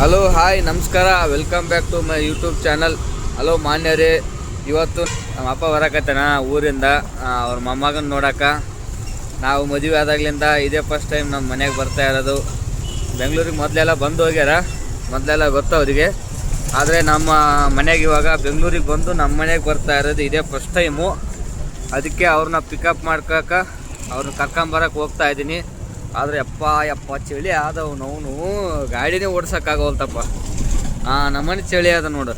Hello hi ನಮಸ್ಕಾರ. Welcome back to my YouTube channel hello ಮಾನ್ಯರೇ. ಇವತ್ತು ನಮ್ಮ ಅಪ್ಪ ಬರಕತ್ತಾನ ಊರಿಂದ. ಅವ್ರ ಮೊಮ್ಮಗನ ನೋಡಕ್ಕ ನಾವು ಮದುವೆ ಆದಾಗ್ಲಿಂದ ಇದೇ ಫಸ್ಟ್ ಟೈಮ್ ನಮ್ಮ ಮನೆಗೆ ಬರ್ತಾ ಇರೋದು. ಬೆಂಗಳೂರಿಗೆ ಮೊದಲೆಲ್ಲ ಬಂದು ಹೋಗ್ಯಾರ. ಮೊದಲೆಲ್ಲ ಗೊತ್ತು ಅವರಿಗೆ. ಆದರೆ ನಮ್ಮ ಮನೆಗೆ ಇವಾಗ ಬೆಂಗಳೂರಿಗೆ ಬಂದು ನಮ್ಮ ಮನೆಗೆ ಬರ್ತಾ ಇರೋದು ಇದೇ ಫಸ್ಟ್ ಟೈಮು ಅದಕ್ಕೆ ಅವ್ರನ್ನ ಪಿಕಪ್ ಮಾಡ್ಕೊಕ ಅವ್ರನ್ನ ಕರ್ಕೊಂಬರಕ್ಕೆ ಹೋಗ್ತಾ ಇದ್ದೀನಿ. ಆದರೆ ಅಪ್ಪ ಯಪ್ಪ ಚಳಿ ಆದವು ಅವನು ಗಾಡಿನೇ ಓಡ್ಸೋಕ್ಕಾಗವಲ್ತಪ್ಪ ಹಾಂ ನಮ್ಮನೆ ಚಳಿ ಅದ ನೋಡು.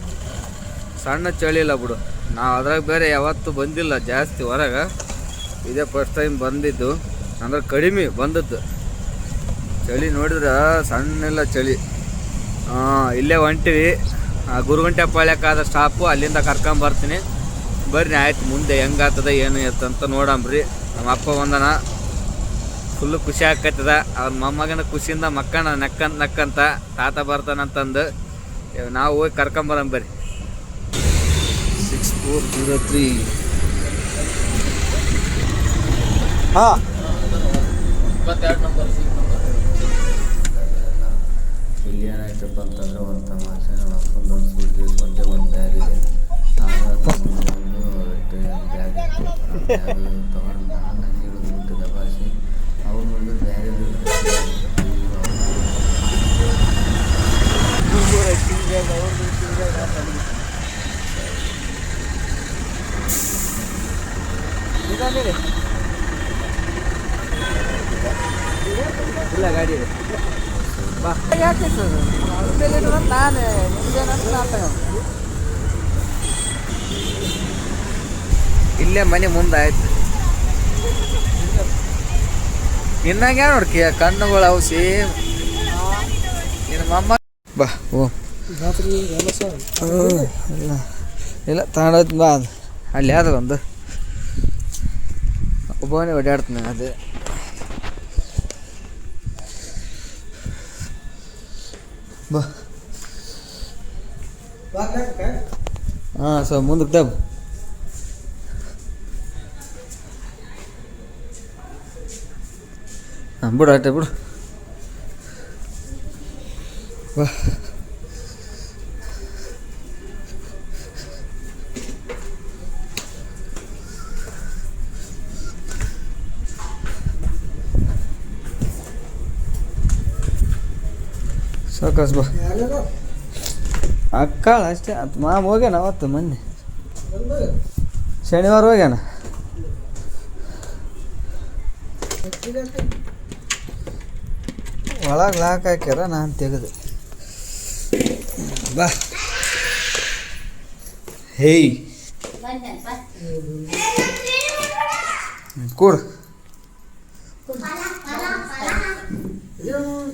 ಸಣ್ಣ ಚಳಿ ಇಲ್ಲ ಬಿಡು. ನಾವು ಅದ್ರಾಗ ಬೇರೆ ಯಾವತ್ತೂ ಬಂದಿಲ್ಲ, ಜಾಸ್ತಿ ಹೊರಗೆ. ಇದೇ ಫಸ್ಟ್ ಟೈಮ್ ಬಂದಿದ್ದು. ಅಂದ್ರೆ ಕಡಿಮೆ ಬಂದದ್ದು. ಚಳಿ ನೋಡಿದ್ರೆ ಸಣ್ಣಿಲ್ಲ ಚಳಿ. ಹಾಂ ಇಲ್ಲೇ ಹೊಂಟಿವಿ. ಗುರುಗಂಟೆ ಪಾಳ್ಯಕ್ಕಾದ ಸ್ಟಾಪು ಅಲ್ಲಿಂದ ಕರ್ಕೊಂಬರ್ತೀನಿ ಬರ್ರಿ, ಆಯ್ತು, ಮುಂದೆ ಹೆಂಗಾಗ್ತದೆ ಏನು ಎತ್ತಂತ ನೋಡಂಬ್ರಿ ನಮ್ಮ ಅಪ್ಪ ಬಂದನ. ಫುಲ್ಲು ಖುಷಿ ಆಕತ್ತದ ಅವ್ರ ಮೊಮ್ಮಗನ ಖುಷಿಯಿಂದ ಮಕ್ಕಳ ನಕ್ಕಂತ ನಕ್ಕಂತ ತಾತ ಬರ್ತಾನಂತಂದು ನಾವು ಹೋಗಿ ಕರ್ಕೊಂಬರಂ ಬರ್ರಿ. ಸಿಕ್ಸ್ ಫೋರ್ ಜೀರೋ ತ್ರೀ ಹಾಂ. ಇಲ್ಲಿ ಏನಾಯ್ತಪ್ಪ ಅಂತಂದ್ರೆ ಒಂದು ತಮಾಷೆ ನಮ್ಮ ಅಪ್ಪಂದೊಂದು ಸೂಟ್ ಕೇಸ್ ಒಂದೇ ಒಂದು ಬ್ಯಾಗ್ ಇದೆ. ಬ್ಯಾಗ್ ನಾನು ಹಂಗೆ ಹಿಡಿದ್ಬಿಟ್ಟು ದಬಾಸಿ ಅವ್ರು ನೋಡಿದ್ರೆ ಬೇರೆ ಇಲ್ಲ ಇಲ್ಲೇ ಮನೆ ಮುಂದೆ ಆಯ್ತು ನೋಡ್ಕಿ ಕಣ್ಣುಗಳು ಅವು ಸೇಮ್ ಬಾ ಓ. ಇಲ್ಲ ಇಲ್ಲ ತಗೊಂಡೋಯ್ತು ಬಾ ಅದು ಅಲ್ಲಿ ಯಾವ್ದು ಒಂದು ಒಬ್ಬನೇ ಓಡಾಡ್ತೀನಿ ಅದೇ ಬಾ ಹಾಂ ಸೊ ಮುಂದಕ್ಕೆ ದಬ್ ಹಾಂ ಬಿಡು ಅಷ್ಟೇ ಬಿಡು ಬಾ ಸಾಕಸ್ ಬಾ ಅಕ್ಕಾಳ ಅಷ್ಟೇ. ಅದು ಮಾಮ ಹೋಗ್ಯಾನ ಅವತ್ತು ಮೊನ್ನೆ. ಶನಿವಾರ ಹೋಗ್ಯಾನ. ಒಳಗೆ ಲಾಕ್ ಹಾಕ್ಯಾರ ನಾನು ತೆಗೆದು. ಬಾ. ಹೇಯ್. ಕೂಡು.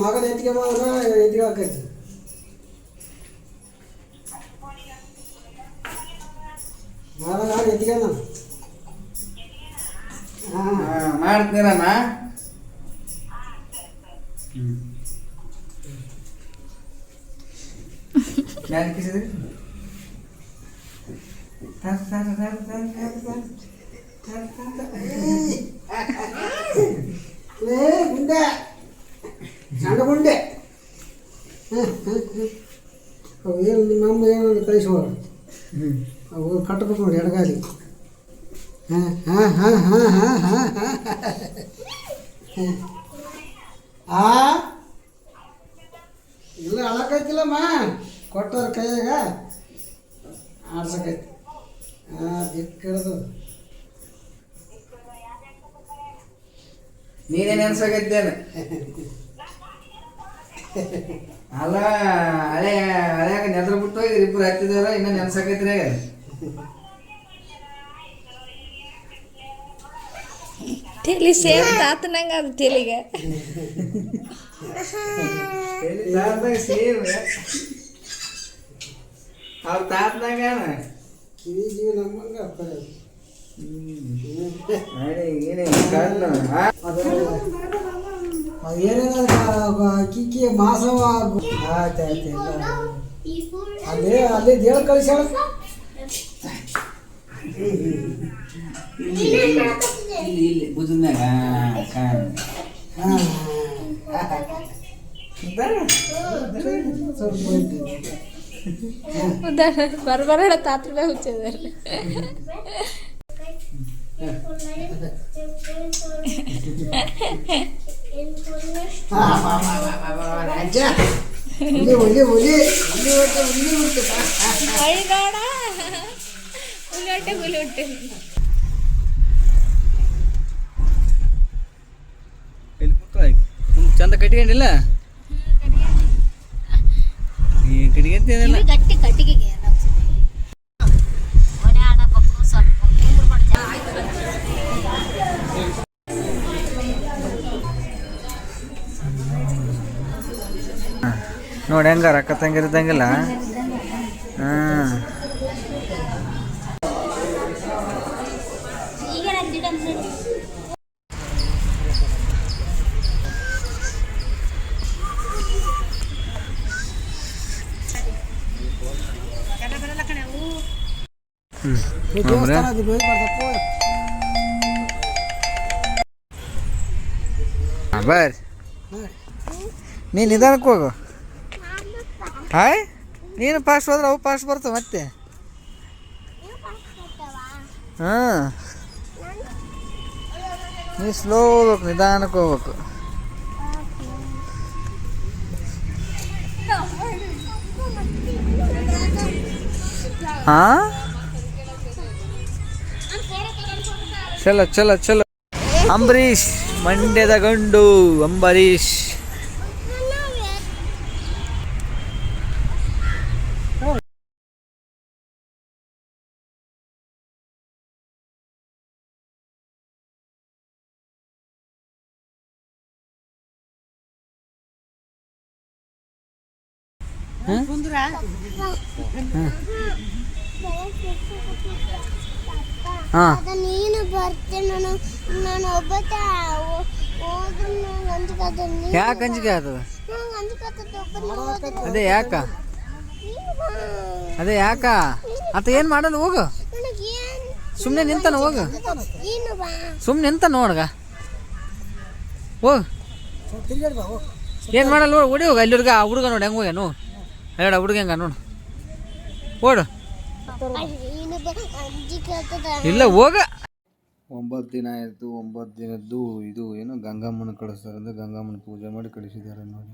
ಮಗನ ಎತ್ತಿಗೆ ನಾನು ಹಾಂ ಮಾಡ್ತೀರಮ್ಮ ಯಾರು ಕಿಸಿದ್ರಿ ಲೇ ಗುಂಡೆ ಅವು ಕಟ್ಟಬೇಕು ನೋಡಿ ಎಡಗಾಲಿ. ಹಾಂ ಹಾಂ ಹಾಂ ಹಾಂ ಹಾಂ ಹಾಂ ಹಾಂ ಆ? ಇಲ್ಲ ಅಳಕೈತಿಲ್ಲಮ್ಮ ಕೊಟ್ಟವ್ರ ಕೈಯಾಗ ಆಡ್ಸಕೈತಿ ಹಾಂ ದಿಕ್ಕಿಡ್ದು ನೀನೇನು ಅನ್ಸಕೈತೇನು ಅಲ್ಲ. ಹಳೆ ಹಳೆಯಾಗ ನೆದ್ರ ಬಿಟ್ಟು ಹೋಗಿ ಇಬ್ಬರು ಹತ್ತಿದಾರ ಇನ್ನೂ ನೆನ್ಸಕೈತ್ರಿ ತಲಿ ಸೇಮ್ ತಾತನಂಗ ಅದು ತಲಿಗೆ. ಸೇಮ್ ಅವ್ರ ತಾತನಾಗ ಕಿವಿ ನಮ್ಮಂಗೆ ಕಿಕ್ಕಿ ಮಾಸವ ಆಯ್ತು ಆಯ್ತು ಇಲ್ಲ ಅಲ್ಲೇ ಅಲ್ಲೇ ದೇವ್ರ ಕಳಿಸ್ಯಾಳ? ಇಲ್ಲಿ ಇಲ್ಲಿ ಸ್ವಲ್ಪ ಐತಿ. ಬರ್ಬರ ತಾತ್ರ ಬೇ ಹುಚ್ಚಿದಾರೆ ರಾಜ. ಚಂದ ಕಟ್ಕೊಂಡಿಲ್ಲ ಕಟ್ಕೊಂತೇನಿಲ್ಲ ಗಟ್ಟಿ ಕಟ್ಟಿಗೆಗೆ ನೋಡಿ ಹೆಂಗಾರ ಅಕ್ಕ ತಂಗಿರಿದ್ದಂಗಿಲ್ಲ ಹಾಂ. ಬರ್ರಿ. ನೀನು ನಿಧಾನಕ್ಕೆ ಹೋಗು. ಹಾಯ್ ನೀನು ಫಾಸ್ಟ್ ಹೋದ್ರೆ ಅವು ಫಾಸ್ಟ್ ಬರ್ತಾವೆ ಮತ್ತೆ. ಹಾಂ. ನೀ ಸ್ಲೋ ಹೋಗ್ಬೇಕು ನಿಧಾನಕ್ಕೆ ಹೋಗ್ಬೇಕು. ಹಾಂ? చలో చలో చలో. అంబరీష్ మండెదగండు అంబరీష్. বন্ধুরা ಹಾಂ. ಅದ ನೀನು ಬರ್ತೆ ನಾನು ನಾನು ಒಬ್ಬತ್ತ ಹೋದ್ರೆ ನಂಗೆ ಅಂಜಿಕತ್ತ ನೀನು ಯಾಕೆ ಅಂಜಿಕೆ ಆಗ್ತದ ನಂಗೆ ಅಂಜಿಕತ್ತ ಒಬ್ಬನೇ ಹೋದ್ರೆ. ಅದೇ ಯಾಕ? ನೀನು ಬಾ. ಅದೇ ಯಾಕ? ಆತ ಏನು ಮಾಡಲ್ಲ ಹೋಗು. ನನಗೆ ಏನು ಸುಮ್ಮನೆ ನಿಂತಾನ ಹೋಗು ನೀನು ಬಾ. ಸುಮ್ಮನೆ ನಿಂತ ನೋಡ್ಗ. ಹೋಗು. ತಿರ್ಗಾಡಿ ಬಾ ಹೋಗು. ಏನು ಮಾಡಲ್ಲ ನೋಡು ಓಡಿ ಹೋಗ. ಅಲ್ಲಿ ಹುಡುಗ ಆ ಹುಡುಗ ನೋಡಿ ಹೆಂಗೆ ಹೋಗ್ಯಾನು ಹೇಳ ಹುಡುಗ ಹೆಂಗ ನೋಡು. ಓಡು. ಇಲ್ಲ, ಹೋಗ. ಒಂಬತ್ತು ದಿನ ಆಯಿತು, ಒಂಬತ್ತು ದಿನದ್ದು ಇದು, ಏನು ಗಂಗಮ್ಮನ ಕಳಿಸ್ತಾರೆ ಅಂದರೆ ಗಂಗಮ್ಮನ ಪೂಜೆ ಮಾಡಿ ಕಳಿಸಿದ್ದಾರೆ ನೋಡಿ.